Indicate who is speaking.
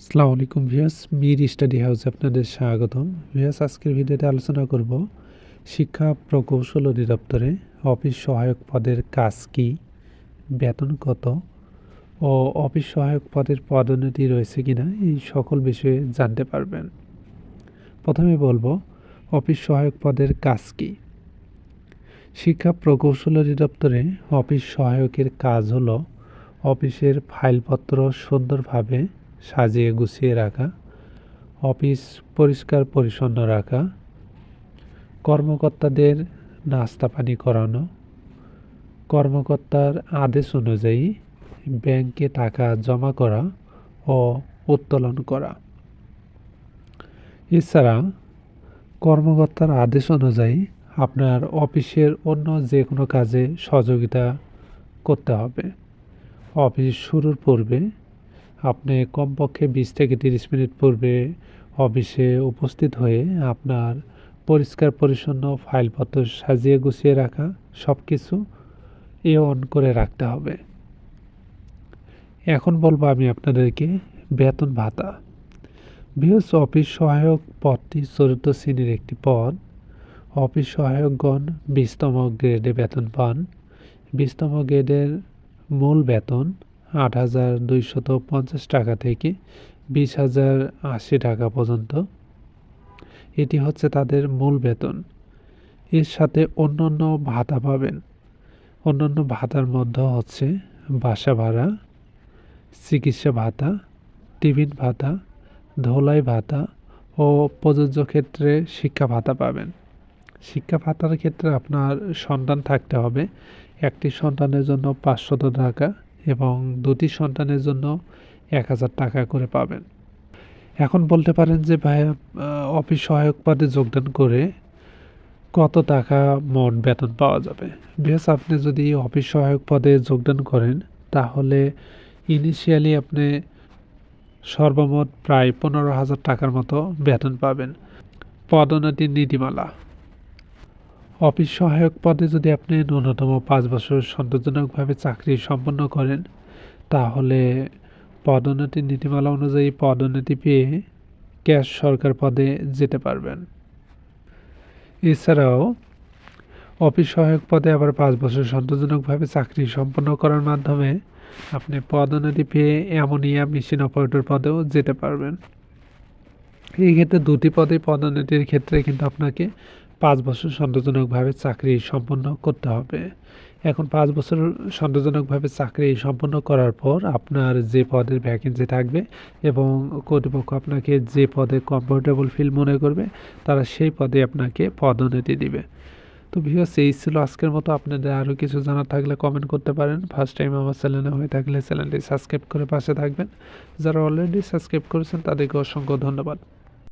Speaker 1: আসসালামু আলাইকুম ভিয়াস মির স্টাডি হাউসে আপনাদের স্বাগতম। ভিয়াস আজকের ভিডিওতে আলোচনা করব শিক্ষা প্রকৌশল অধিদপ্তরে অফিস সহায়ক পদের কাজ কী, বেতন কত ও অফিস সহায়ক পদের পদোন্নতি রয়েছে কিনা এই সকল বিষয়ে জানতে পারবেন। প্রথমে বলব, অফিস সহায়ক পদের কাজ কী? শিক্ষা প্রকৌশল অধিদপ্তরে অফিস সহায়কের কাজ হলো অফিসের ফাইলপত্র সুন্দরভাবে সাজিয়ে গুছিয়ে রাখা, অফিস পরিষ্কার পরিচ্ছন্ন রাখা, কর্মকর্তাদের নাস্তা পানি করানো, কর্মকর্তার আদেশ অনুযায়ী ব্যাংকে টাকা জমা করা ও উত্তোলন করা। এছাড়া কর্মকর্তার আদেশ অনুযায়ী আপনার অফিসের অন্য যে কোনো কাজে সহযোগিতা করতে হবে। অফিস শুরুর পূর্বে আপনি কমপক্ষে বিশ থেকে তিরিশ মিনিট পূর্বে অফিসে উপস্থিত হয়ে আপনার পরিষ্কার পরিচ্ছন্ন ফাইলপত্র সাজিয়ে গুছিয়ে রাখা সব কিছু এ অন করে রাখতে হবে। এখন বলব আমি আপনাদেরকে বেতন ভাতা। বৃহৎ অফিস সহায়ক পদটি চতুর্থ শ্রেণির একটি পদ। অফিস সহায়কগণ বিশতম গ্রেডে বেতন পান। বিশতম গ্রেডের মূল বেতন আট হাজার দুইশত পঞ্চাশ টাকা থেকে বিশ হাজার আশি টাকা পর্যন্ত। এটি হচ্ছে তাদের মূল বেতন। এর সাথে অন্যান্য ভাতা পাবেন। অন্যান্য ভাতার মধ্যে হচ্ছে বাসা ভাড়া, চিকিৎসা ভাতা, টিফিন ভাতা, ধোলাই ভাতা ও প্রযোজ্য ক্ষেত্রে শিক্ষা ভাতা পাবেন। শিক্ষা ভাতার ক্ষেত্রে আপনার সন্তান থাকতে হবে। একটি সন্তানের জন্য পাঁচশত টাকা এবং দুটি সন্তানের জন্য এক হাজার টাকা করে পাবেন। এখন বলতে পারেন যে, ভাই অফিস সহায়ক পদে যোগদান করে কত টাকা মোট বেতন পাওয়া যাবে? বেশ আপনি যদি অফিস সহায়ক পদে যোগদান করেন, তাহলে ইনিশিয়ালি আপনি সর্বমোট প্রায় পনেরো হাজার টাকার মতো বেতন পাবেন। পদোন্নতির নীতিমালা। অফিস সহায়ক পদে যদি আপনি ন্যূনতম পাঁচ বছর সন্তোষজনকভাবে চাকরি সম্পন্ন করেন, তাহলে পদোন্নতির নীতিমালা অনুযায়ী পদোন্নতি পেয়ে ক্যাশ সরকার পদে যেতে পারবেন। এছাড়াও, অফিস সহায়ক পদে আবার পাঁচ বছর সন্তোষজনকভাবে চাকরি সম্পন্ন করার মাধ্যমে আপনি পদোন্নতি পেয়ে অ্যামোনিয়া মেশিন অপারেটর পদেও যেতে পারবেন। এই ক্ষেত্রে দুটি পদে পদোন্নতির ক্ষেত্রে কিন্তু আপনাকে পাঁচ বছর সন্তোষজনকভাবে চাকরি সম্পন্ন করতে হবে। এখন পাঁচ বছর সন্তোষজনকভাবে চাকরি সম্পন্ন করার পর আপনার যে পদের ভ্যাকেন্সি থাকবে এবং কর্তৃপক্ষ আপনাকে যে পদে কমফোর্টেবল ফিল মনে করবে, তারা সেই পদে আপনাকে পদোন্নতি দিবে। তো ভিউয়ার্স এই ছিল আজকের মতো। আপনাদের আরও কিছু জানার থাকলে কমেন্ট করতে পারেন। ফার্স্ট টাইম আমার চ্যানেলে হয়ে থাকলে চ্যানেলটি সাবস্ক্রাইব করে পাশে থাকবেন। যারা অলরেডি সাবস্ক্রাইব করেছেন, তাদেরকে অসংখ্য ধন্যবাদ।